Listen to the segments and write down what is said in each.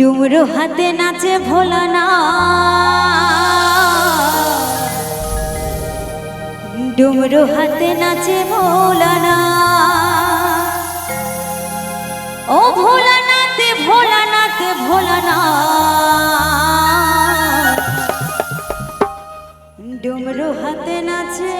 ডুমরো হাতে নাচে ভোলা না ডুমরো হাতে নাচে ভোলা না ও ভোলা নাতে ভোলা নাতে ভোলা না ডুমরো হাতে নাচে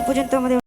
এই পর্যন্ত আমাদের